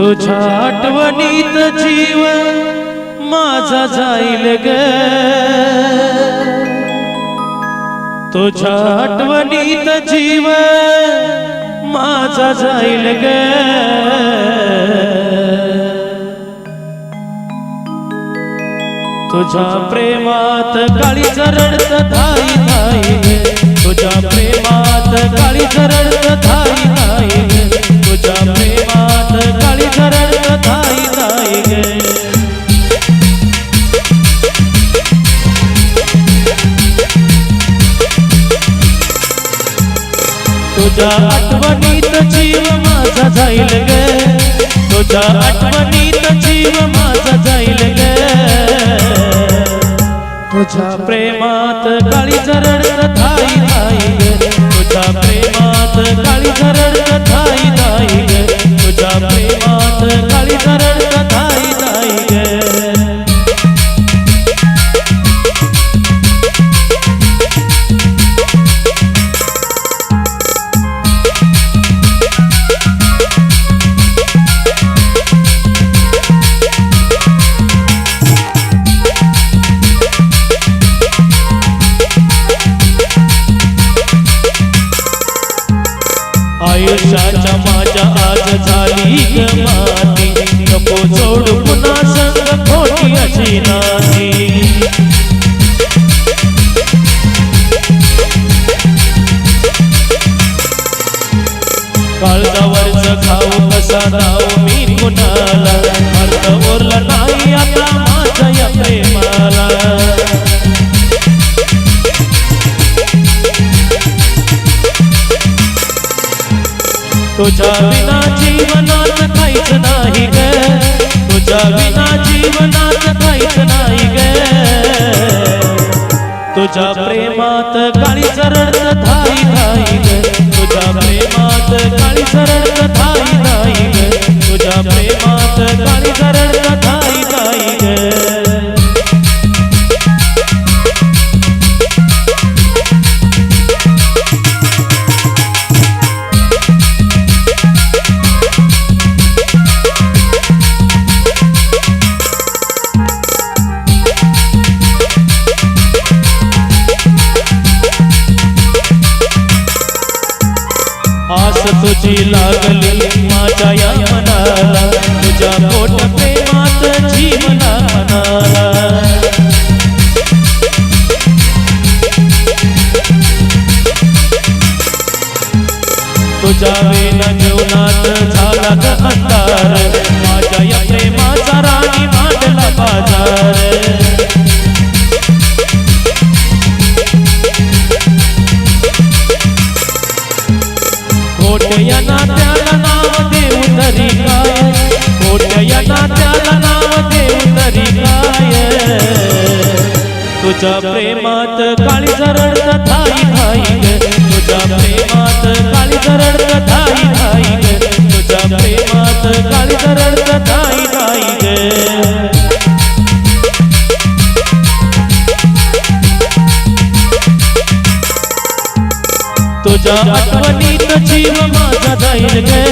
तुझ्या आठवणीत जीव माझा जाईल ग. तुझ्या आठवणीत जीव माझा जाईल ग. तुझ्या प्रेमात काळी रडत धाई धाई तुझ्या प्रेमात काळी रडत धाई धाई तुझ्या प्रेमात काळी रडत धाई धाई ग. तुझ्या आठवणीत जीव माझा जाईल गे. तुझ्या आठवणीत जीव माझा जाईल गे. तुझ्या प्रेमात काळी चरण थाई थाई ग. तुझ्या प्रेमात तुझ्या विना जीवनात काहीच नाही ग. तुझ्या विना जीवनात काहीच नाही ग. तुझ्या प्रेमात काळी सरळ थाई नाही ग. तुझ्या प्रेमात काळी सरळ थाई नाही ग. तुझ्या प्रेमात तुझी लागली माझ्या या मनाला. तुझ्या मोठ प्रेमात जीवना मनाला तुझ्या वेना जीवनात झाला ग अंधार. माझ्या या प्रेमाचा राणी मांडला बाजार. तुझ्या प्रेमात काळी रडत थाई थाई तुझ्या प्रेमात काळी रडत थाई थाई तुझ्या प्रेमात काळी रडत थाई थाई तुझ्या आठवणीत जीव माझा जाईल गे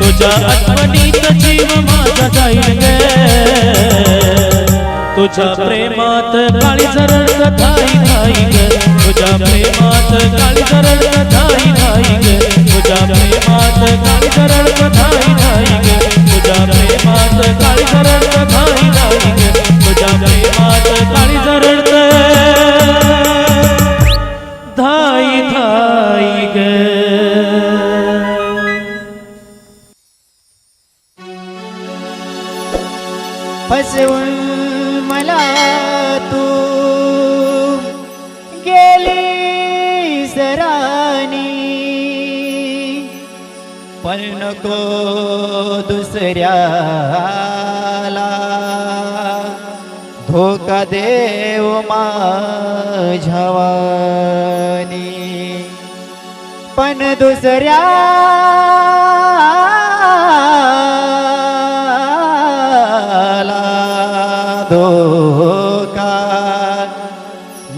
तुझ्या आठवणीत जीव माझा जाईल गे तुझ्या प्रेमात काळी रडत थाई थाई तुझ्या प्रेमात काळी रडत थाई थाई धोका देव माझ्यावानी. पण दुसऱ्याला धोका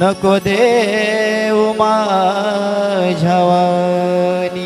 नको देव माझ्यावानी.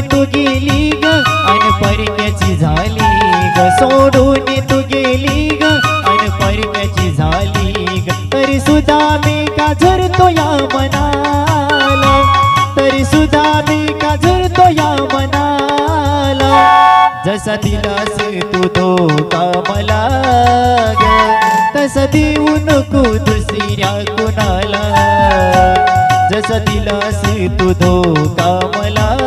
तू गेली ग? अन परक्याची झाली ग. सोडून तू गेली ग? अन परक्याची झाली ग. तरी सुद्धा मी का झरतो या मनाला? तरी सुद्धा मी का झरतो या मनाला? जसा दिलास तू धोका मला ग. तसा देऊ नको दुसऱ्या कुणाला. जसा दिलास तू धोका मला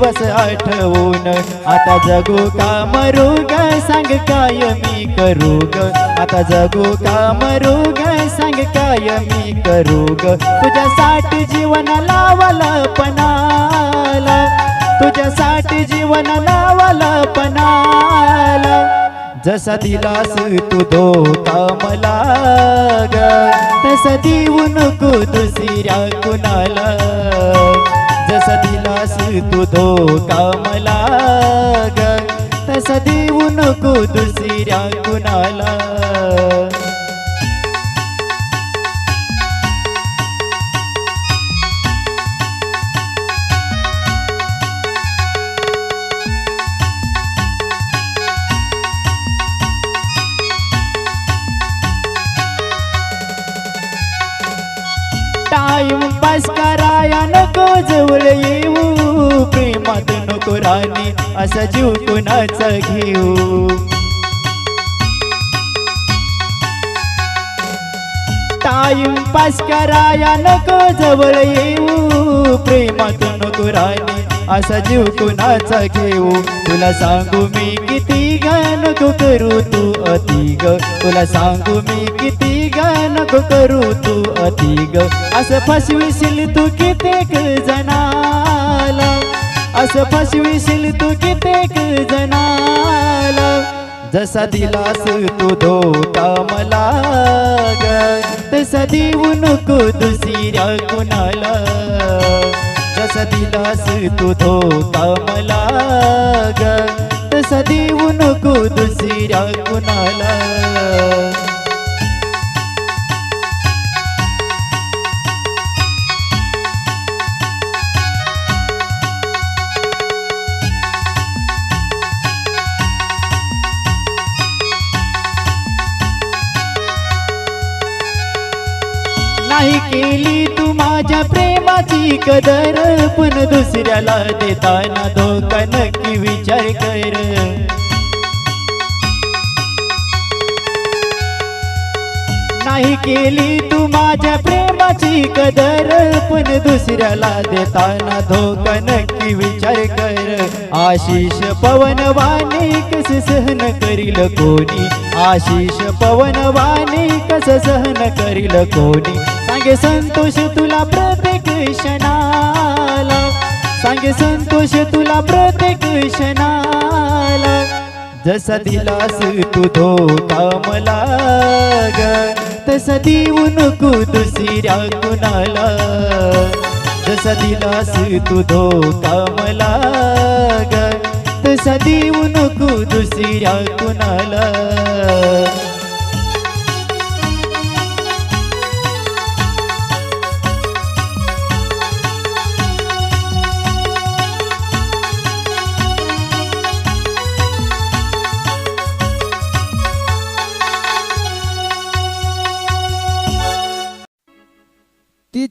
दिवस आठवून. आता जगू का मरू ग सांग काय मी करू ग आता जगू का मरू ग सांग काय मी करू ग तुझ्यासाठी जीवन लावला पणाला. तुझ्यासाठी जीवन लावला पणाला. जसा दिलास तू धोका मला ग तसा देऊ नको दुसऱ्या कुणाला. जसा दिलास तू धोका मला ग तसा देऊ नको दुसऱ्या कुणाला. येऊ प्रेमात नको राणी असा जीव कुणाचा घेऊ? टाईम पास कराया नको जवळ येऊ प्रेमात नको राणी असा जीव कुणाचा घेऊ? तुला सांगू मी किती ग नको करू तू अति ग. तुला सांगू मी किती ग नको करू तू अति ग. असं फसविशील तू कित्येक जनाला असं फसविशील तू कित्येक जनाला जसा दिलास तू धोका मला ग. तसा देऊ नको दुसऱ्या कुणाला. जसा दिलास तू धोका मला ग. तसा देऊ नको दुसऱ्या कुणाला. नाही कदर पण दुसऱ्याला देताना धोका नक्की विचार कर. नाही केली तू माझ्या प्रेमाची कदर पण दुसऱ्याला देताना धोका नक्की विचार कर. आशिष पवन वाणी कस सहन करील कोणी? आशिष पवन वाणी कस सहन करील कोणी? सांगे संतोष तुला प्रत्येक क्षणाला. सांगे संतोष तुला प्रत्येक क्षणाला. जसा दिलास तू धोका मला ग तसा देऊ नको दुसऱ्या कुणाला. जसा दिलास तू धोका मला ग तसा देऊ नको दुसऱ्या कुणाला.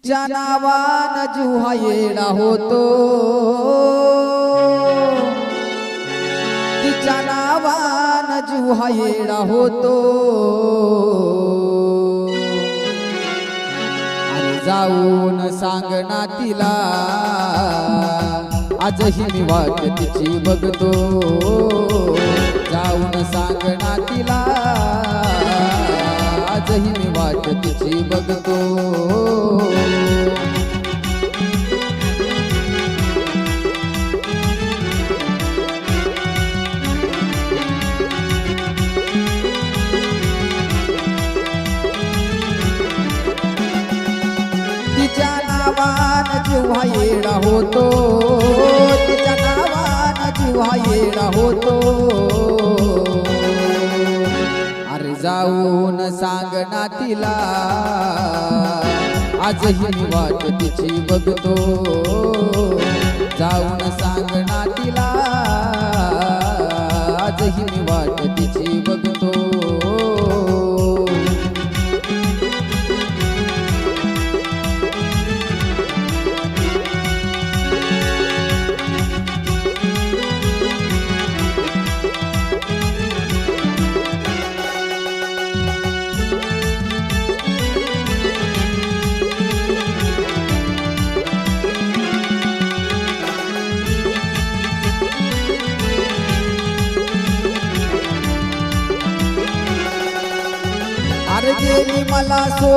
तिच्या नावान जुहा येडा होतो। तिच्या नावान जुहा येडा होतो। आणि जाऊन सांगना तिला आजही मी वाट तिची बघतो। जाऊन सांगना तिला आजही मी वाट तिची बघतो। होतो. तिच्या नावान जेव्हा येडा होतो. अरे जाऊन सांग ना तिला. आजही वाट तिची बघतो. जाऊन सांग ना तिला.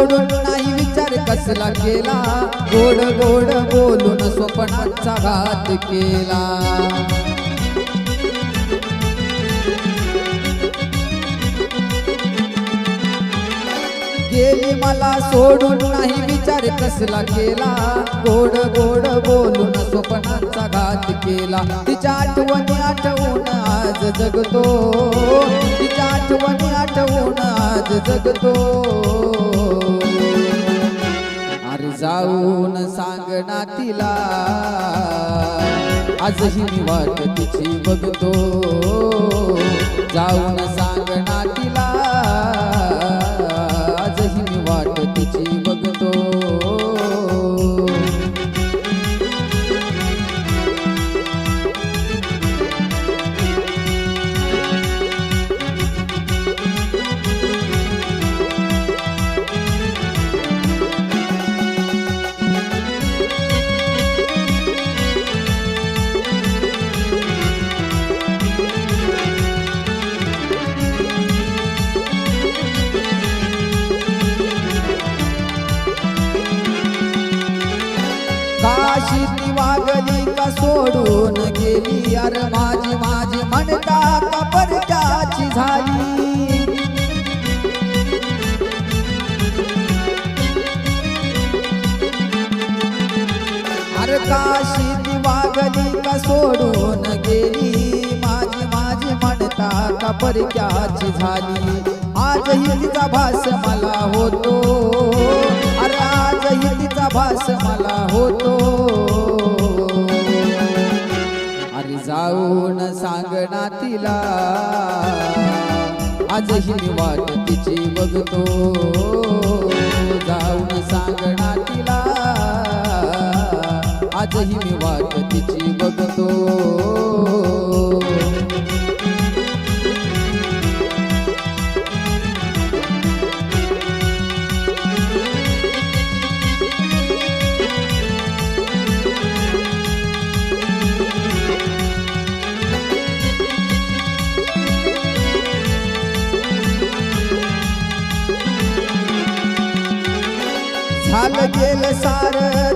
सोडून नाही विचार कसला केला? गोड गोड बोलून स्वप्नांचा घात केला. गेली मला सोडून नाही विचार कसला केला? गोड गोड बोलून स्वप्नांचा घात केला. तिच्या आठवणी आठवून आज जगतो. आठवणी आठवून आज जगतो. अरे जाऊन सांग ना तिला आजही मी वाट तिची बघतो. जाऊन सांग ना तिला अरे काशी ती वागली का सोडून गेली? माझी माझी म्हणता का परक्याची झाली? आजही तिचा भास मला होतो. अरे आजही तिचा भास मला होतो. अरे जाऊन सांगणा तिला. आजही मी वाट तिची बघतो. जाऊन सांग आजही मी वाट तिची बघतो. झालं गेलं सारं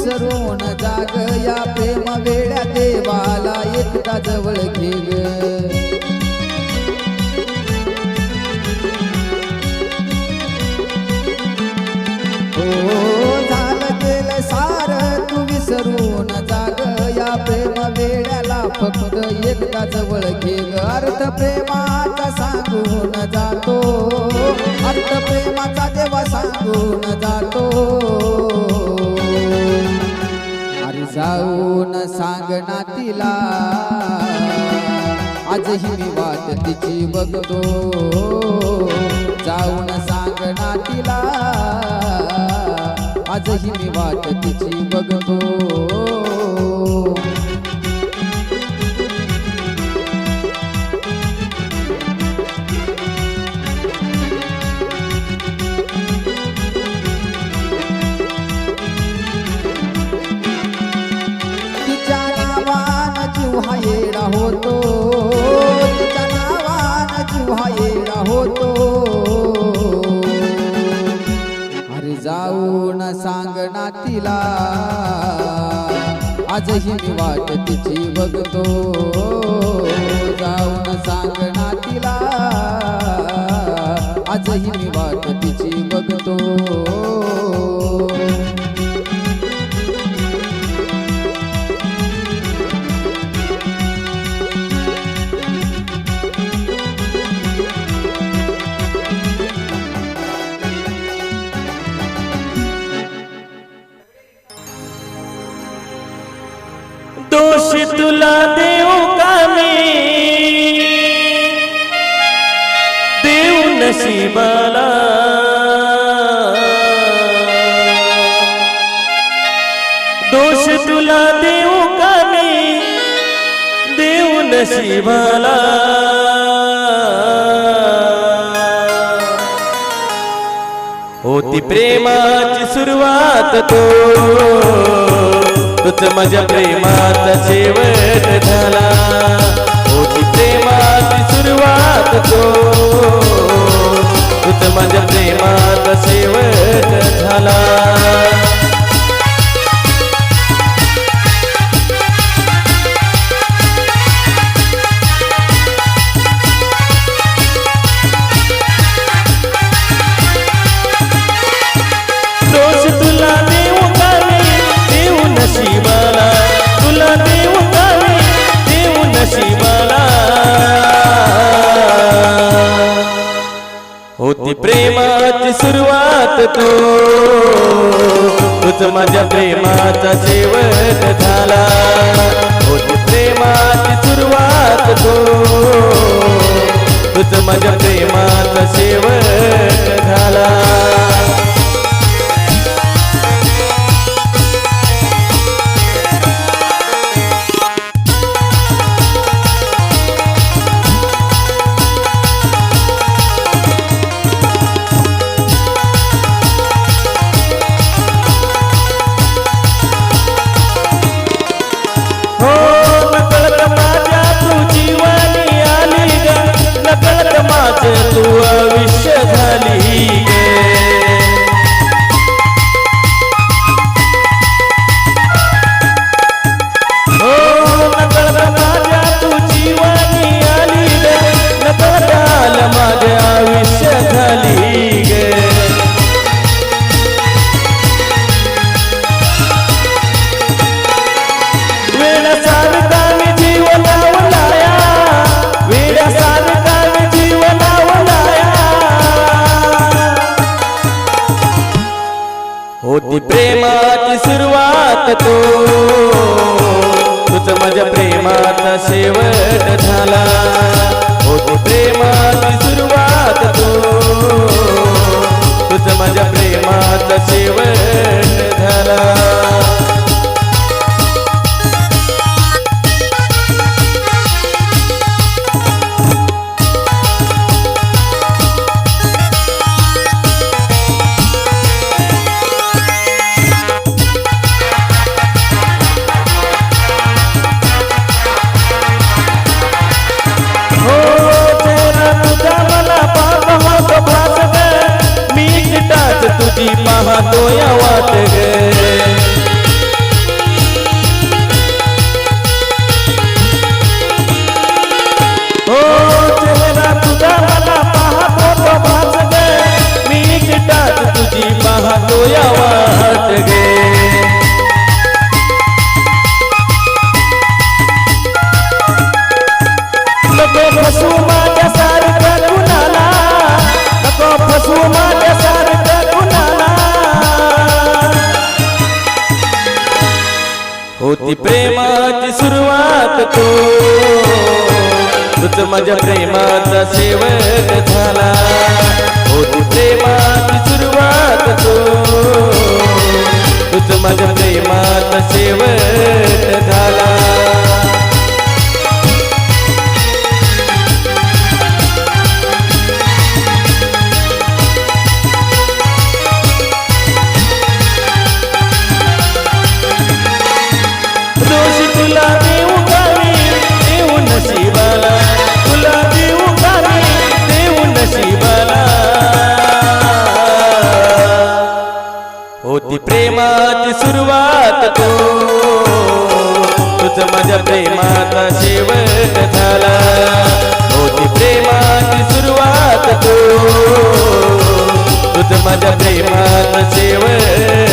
विसरून जाग या प्रेम वेड्या देवाला एकदा जवळ घेग. ग हो झालं गेलं सार तू विसरून जाग या प्रेम वेड्याला फक्त एकदा जवळ घेग. अर्थ प्रेमाचा सांगून जातो अर्थ प्रेमाचा देवा सांगून जातो. जाऊन सांग तिला. आजही मी वाट तिची बघतो. जाऊन सांग तिला. आजही मी वाट तिची बघतो. अशीच वाट तिची बघतो. जाऊन सांगणा तिला. आजही मी वाटत शिवला होती प्रेमाची सुरुवात तो. तुझ माझ्या प्रेमात शेवट झाला. होती प्रेमाची सुरुवात तो. तुझ माझ्या प्रेमात शेवट झाला. तू. तुझ माझ्या प्रेमाचा जेवण झाला. होती प्रेमाची सुरुवात तू. तुझ माझ्या प्रेमाचा शेवट झाला. tu ಮಾತೋಯ ವಾತಗೆ तूच माझ्या प्रेमाचा सेवक झाला. होती प्रेमाची सुरुवात तो. तूच माझ्या प्रेमाचा सेवक झाला. प्रेमाची सुरुवात तू. तुझ माझ्या प्रेमाचा शेवट झाला. होती प्रेमाची सुरुवात तू. तुझ माझ्या प्रेमाचा शेवट